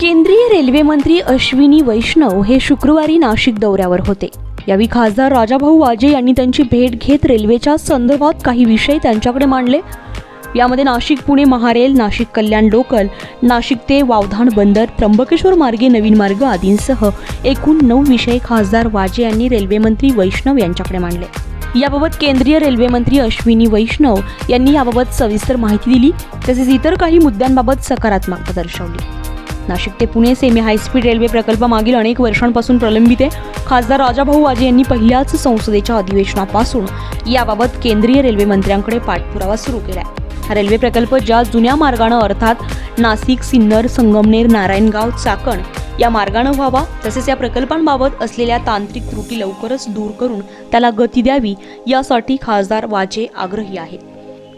केंद्रीय रेल्वे मंत्री अश्विनी वैष्णव हे शुक्रवारी नाशिक दौऱ्यावर होते. यावेळी खासदार राजाभाऊ वाजे यांनी त्यांची भेट घेत रेल्वेच्या संदर्भात काही विषय त्यांच्याकडे मांडले. यामध्ये नाशिक पुणे महारेल नाशिक कल्याण लोकल नाशिक ते वावधान बंदर त्र्यंबकेश्वर मार्गे नवीन मार्ग आदींसह एकूण नऊ विषय खासदार वाजे यांनी रेल्वेमंत्री वैष्णव यांच्याकडे मांडले. याबाबत केंद्रीय रेल्वेमंत्री अश्विनी वैष्णव यांनी याबाबत सविस्तर माहिती दिली तसेच इतर काही मुद्द्यांबाबत सकारात्मकता दर्शवली. नाशिक ते पुणे सेमी हायस्पीड रेल्वे प्रकल्प मागील अनेक वर्षांपासून प्रलंबित आहे. खासदार राजाभाऊ वाजे यांनी पहिल्याच संसदेच्या अधिवेशनापासून याबाबत केंद्रीय रेल्वे मंत्र्यांकडे पाठपुरावा सुरू केला आहे हा रेल्वे प्रकल्प ज्या जुन्या मार्गानं अर्थात नाशिक सिन्नर संगमनेर नारायणगाव चाकण या मार्गानं व्हावा तसेच या प्रकल्पांबाबत असलेल्या तांत्रिक त्रुटी लवकरच दूर करून त्याला गती द्यावी यासाठी खासदार वाजे आग्रही आहेत.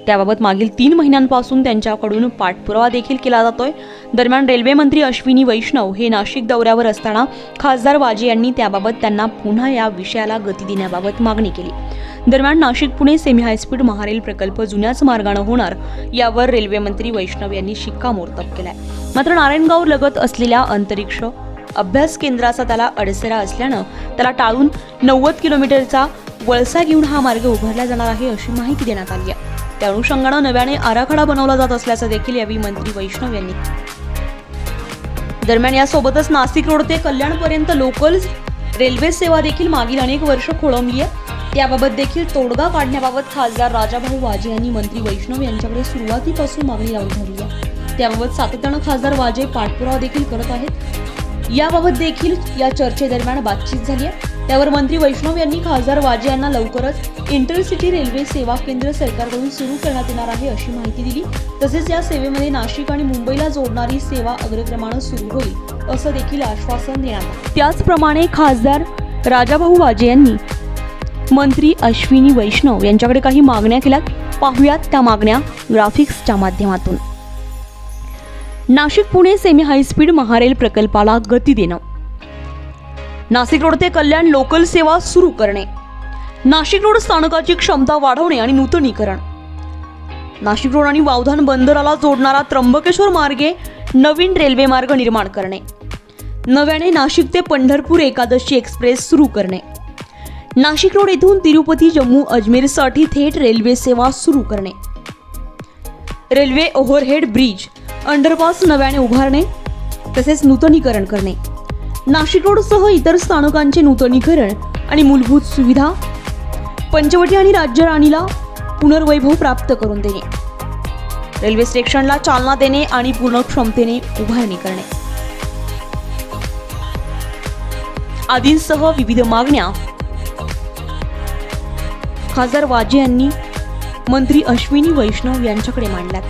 त्याबाबत मागील तीन महिन्यांपासून त्यांच्याकडून पाठपुरावा देखील केला जातोय. दरम्यान रेल्वे मंत्री अश्विनी वैष्णव हे नाशिक दौऱ्यावर असताना खासदार वाजे यांनी त्याबाबत त्यांना पुन्हा या विषयाला गती देण्याबाबत मागणी केली. दरम्यान Nashik Pune semi high speed MahaRail प्रकल्प जुन्याच मार्गानं होणार यावर रेल्वे मंत्री वैष्णव यांनी शिक्कामोर्तब केलाय. मात्र नारायणगाव लगत असलेल्या अंतरिक्ष अभ्यास केंद्राचा त्याला अडसरा असल्यानं त्याला टाळून नव्वद किलोमीटरचा वळसा घेऊन हा मार्ग उभारला जाणार आहे अशी माहिती देण्यात आली आहे. त्या अनुषंगानं नव्याने आराखडा बनवला जात असल्याचं देखील यावेळी मंत्री वैष्णव यांनी दरम्यान यासोबतच नाशिक रोड ते कल्याणपर्यंत लोकल रेल्वे सेवा देखील मागील अनेक वर्ष खोळंबली आहे. त्याबाबत देखील तोडगा काढण्याबाबत खासदार राजाभाऊ वाजे यांनी मंत्री वैष्णव यांच्याकडे सुरुवातीपासून मागणी लावून धरली आहे. त्याबाबत सातत्यानं खासदार वाजे पाठपुरावा देखील करत आहेत. याबाबत देखील या चर्चेदरम्यान बातचीत झाली आहे. त्यावर मंत्री वैष्णव यांनी खासदार वाजे यांना लवकरच इंटरसिटी रेल्वे सेवा केंद्र सरकारकडून सुरू करण्यात येणार आहे अशी माहिती दिली. तसेच या सेवेमध्ये नाशिक आणि मुंबईला जोडणारी सेवा अग्रक्रमानं सुरू होईल असं देखील आश्वासन देण्यात त्याचप्रमाणे खासदार राजाभाऊ वाजे यांनी मंत्री अश्विनी वैष्णव यांच्याकडे काही मागण्या केल्या पाहुयात त्या मागण्या ग्राफिक्सच्या माध्यमातून. Nashik Pune semi high speed MahaRail प्रकल्पाला गती देणं. नाशिक रोड ते कल्याण लोकल सेवा सुरू करणे. नाशिक रोड स्थानकाची क्षमता वाढवणे आणि नूतनीकरण. नाशिक रोड आणि वावधान बंदराला जोडणारा त्र्यंबकेश्वर मार्गे नवीन रेल्वे मार्ग निर्माण करणे. नव्याने नाशिक ते पंढरपूर एकादशी एक्सप्रेस सुरू करणे. नाशिक रोड येथून तिरुपती जम्मू अजमेरसाठी थेट रेल्वे सेवा सुरू करणे. रेल्वे ओव्हरहेड ब्रिज अंडरपास नव्याने उभारणे तसेच नूतनीकरण करणे. नाशिक रोडसह इतर स्थानकांचे नूतनीकरण आणि मूलभूत सुविधा पंचवटी आणि राज्य राणीला पुनर्वैभव प्राप्त करून देणे. रेल्वे स्टेशनला चालना देणे आणि पूर्ण क्षमतेने उभारणी करणे. आदींसह विविध मागण्या. खासदार वाजे यांनी मंत्री अश्विनी वैष्णव यांच्याकडे मांडल्यात.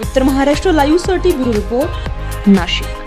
उत्तर महाराष्ट्र लाईव्हसाठी ब्युरो रिपोर्ट नाशिक.